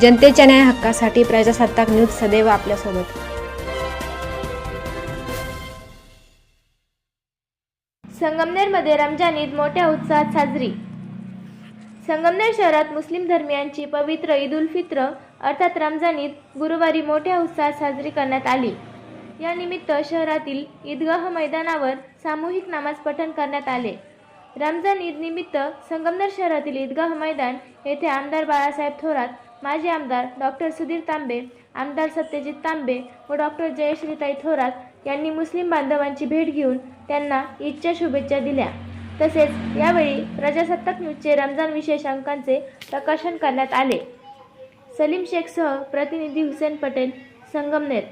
जनतेच्या न्याय हक्कासाठी प्रजासत्ताक न्यूज सदैव आपल्यासोबत. संगमनेरमध्ये रमजान ईद मोठ्या उत्साहात साजरी. संगमनेर शहरात मुस्लिम धर्मियांची पवित्र ईद उल फित्र अर्थात रमजान ईद गुरुवारी मोठ्या उत्साहात साजरी करण्यात आली. या निमित्त शहरातील ईदगाह मैदानावर सामूहिक नामाज पठण करण्यात आले. रमजान ईद निमित्त संगमनेर शहरातील ईदगाह मैदान येथे आमदार बाळासाहेब थोरात माजी आमदार डॉक्टर सुधीर तांबे आमदार सत्यजित तांबे व डॉक्टर जयश्रीताई थोरात यांनी मुस्लिम बांधवांची भेट घेऊन त्यांना ईदच्या शुभेच्छा दिल्या. तसेच यावेळी प्रजासत्ताक न्यूजचे रमजान विशेष अंकांचे प्रकाशन करण्यात आले. सलीम शेखसह प्रतिनिधी हुसेन पटेल संगमनेर.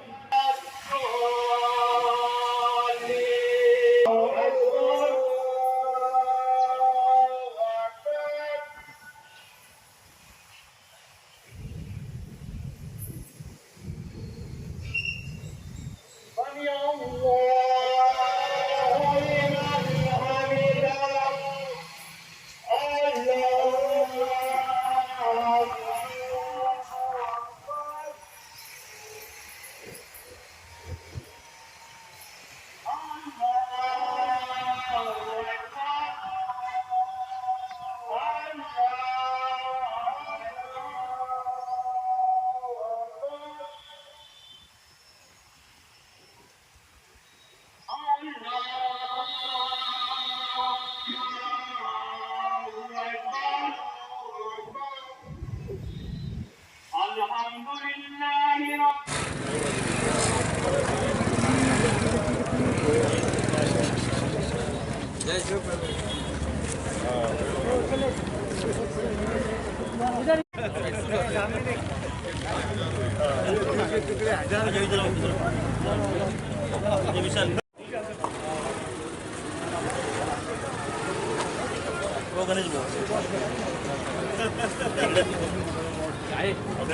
Alhamdulillah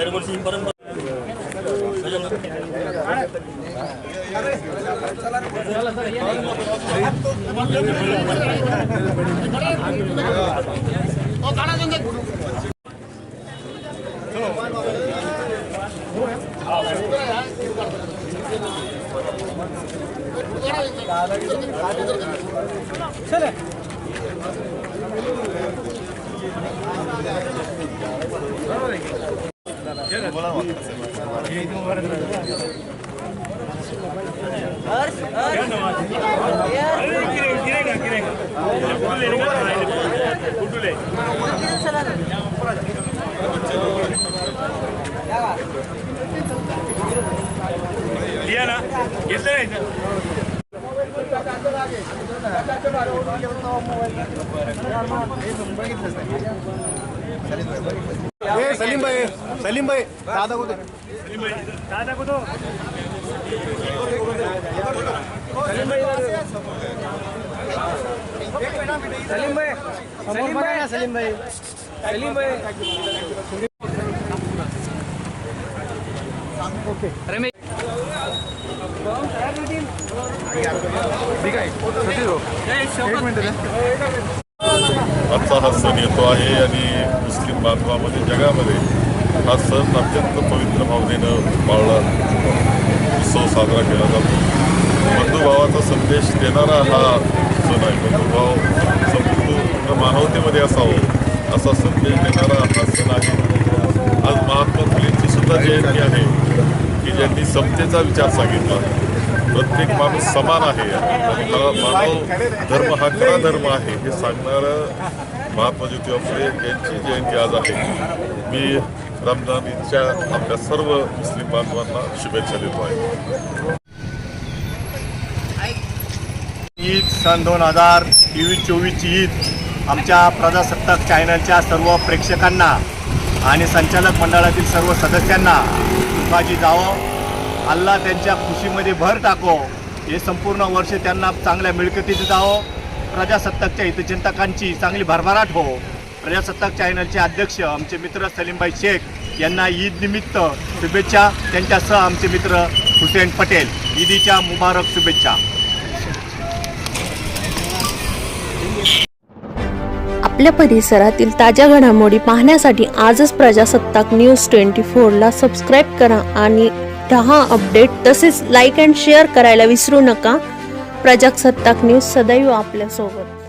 Rabbil लिया ना घेतलं नाही ना? ए सलीम भाई सलीम भाई दादा कुठे दादा कुठं सलीम भाई सलीम भाई ना सलीम भाई सलीम भाई ठीक आहे आजचा हा सण येतो आहे आणि मुस्लिम बांधवामध्ये जगामध्ये हा सण अत्यंत पवित्र भावनेनं पाळला उत्सव साजरा केला जातो. बंधुभावाचा संदेश देणारा हा सण आहे बंधुभाव संपूर्ण मानवतेमध्ये असावं असा संदेश देणारा हा सण आहे. आज महात्मा फुलेंची सुद्धा जयंती आहे की ज्यांनी समतेचा विचार सांगितला. प्रत्येक माणूस समान आहे. आणि मानव धर्म हा खरा धर्म आहे हे सांगणारं महात्मा ज्योतिबा फुले यांची जयंती आज आहे. मी रमजान ईदच्या आपल्या सर्व मुस्लिम बांधवांना शुभेच्छा देतो आहे. ईद सन दोन हजार तेवीस चोवीसची ईद आमच्या प्रजासत्ताक चॅनलच्या सर्व प्रेक्षकांना आणि संचालक मंडळातील सर्व सदस्यांना सुखाची जावं अल्ला त्यांच्या खुशीमध्ये भर टाको. हे संपूर्ण वर्ष त्यांना चांगल्या मिळकतीत जावं. प्रजासत्ताकच्या हितचिंतकांची चांगली भरभराट हो. प्रजासत्ताक चॅनलचे अध्यक्ष आमचे मित्र सलीमभाई शेख यांना ईद निमित्त शुभेच्छा. त्यांच्यासह आमचे मित्र हुसेन पटेल. ईदीच्या मुबारक शुभेच्छा. आपल्या परिसरातील ताज्या घडामोडी पाहण्यासाठी आजच प्रजासत्ताक न्यूज ट्वेंटी फोरला सबस्क्राईब करा आणि रहा अपडेट तसेच लाईक अँड शेअर करायला विसरू नका. प्रजासत्ताक न्यूज सदैव आपल्यासोबत.